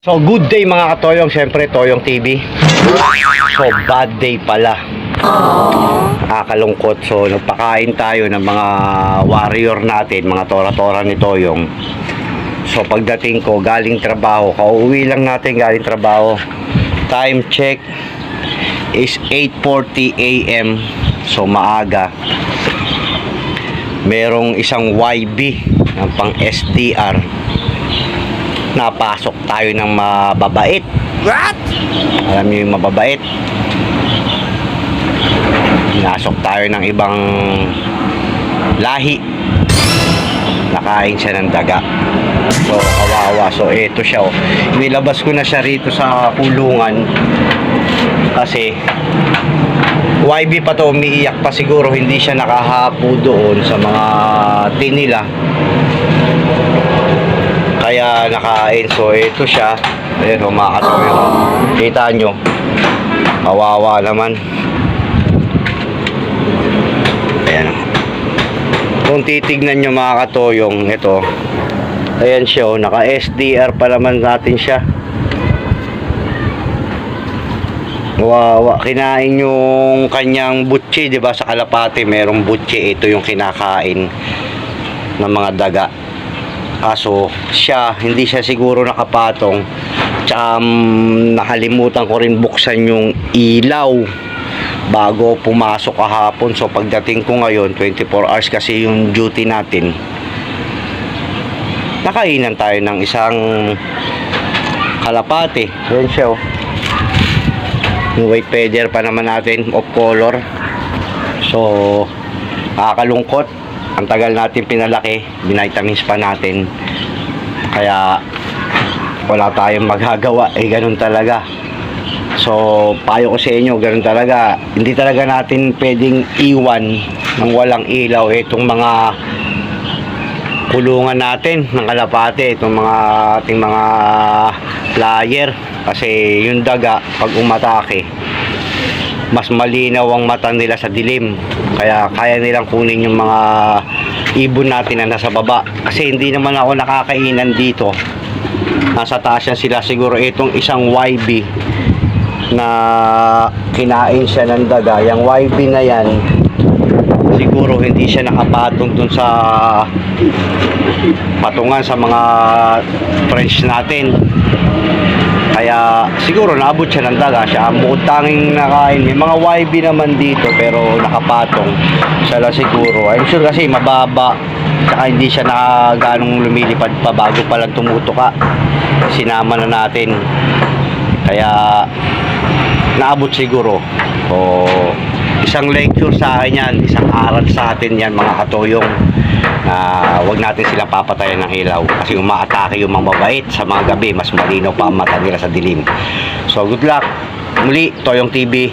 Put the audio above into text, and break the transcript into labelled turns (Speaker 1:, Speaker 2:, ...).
Speaker 1: So, good day mga katoyong. Siyempre, Toyong TV. So, bad day pala. Nakakalungkot. So, nagpakain tayo ng mga warrior natin, mga tora-tora ni Toyong. So, pagdating ko, galing trabaho. Kauwi lang natin galing trabaho. Time check is 8.40 a.m. So, maaga. Merong isang YB ng pang SDR napasok tayo ng mababait.
Speaker 2: What?
Speaker 1: Alam niyo yung mababait? Pinasok tayo ng ibang lahi. Nakain siya ng daga. So, kawawa. So, eto siya. Oh. Nilabas ko na siya rito sa kulungan. Kasi, YB pa to umiiyak pa siguro hindi siya nakahapo doon sa mga tinila kaya nakain so ito siya. Ayun humakataw yun. Kita nyo. Kawawa naman. Ayan. Kung titignan nyo mga katoyong ito. Ayan siya oh, naka SDR pa naman natin siya. Wawa, kinain yung kanyang butchi, 'di ba? Sa kalapate merong butchi, ito yung kinakain ng mga daga. Kaso siya, hindi siya siguro nakapatong. Tsaka um, nakalimutan ko rin buksan yung ilaw bago pumasok kahapon. So pagdating ko ngayon, 24 hours kasi yung duty natin. Nakainan tayo ng isang kalapate. Yan siya oh. Yung white feather pa naman natin of color. So, nakakalungkot. Ang tagal natin pinalaki, binitamins pa natin. Kaya wala tayong magagawa, eh ganun talaga. So, payo ko sa inyo, ganun talaga. Hindi talaga natin pwedeng iwan ng walang ilaw itong mga kulungan natin ng kalapate, itong mga ating mga flyer. Kasi yung daga, pag umatake, mas malinaw ang mata nila sa dilim. Kaya kaya nilang kunin yung mga ibon natin na nasa baba. Kasi hindi naman ako nakakainan dito. Nasa taas yan sila siguro itong isang YB na kinain siya ng daga. Yung YB na yan, siguro hindi siya nakapatong dun sa patungan sa mga French natin. Kaya siguro naabot siya ng daga siya. Ang tanging nakain. May mga YB naman dito pero nakapatong. Siya lang siguro. I'm sure kasi mababa. Saka hindi siya na ganong lumilipad pa bago pa lang tumuto ka. Sinama na natin. Kaya naabot siguro. O isang lecture sa akin yan. Isang aral sa atin yan mga katoyong na wag natin sila papatayan ng ilaw kasi umaatake yung mga mabait sa mga gabi mas malinaw pa ang mata nila sa dilim. So good luck. Muli Toyong TV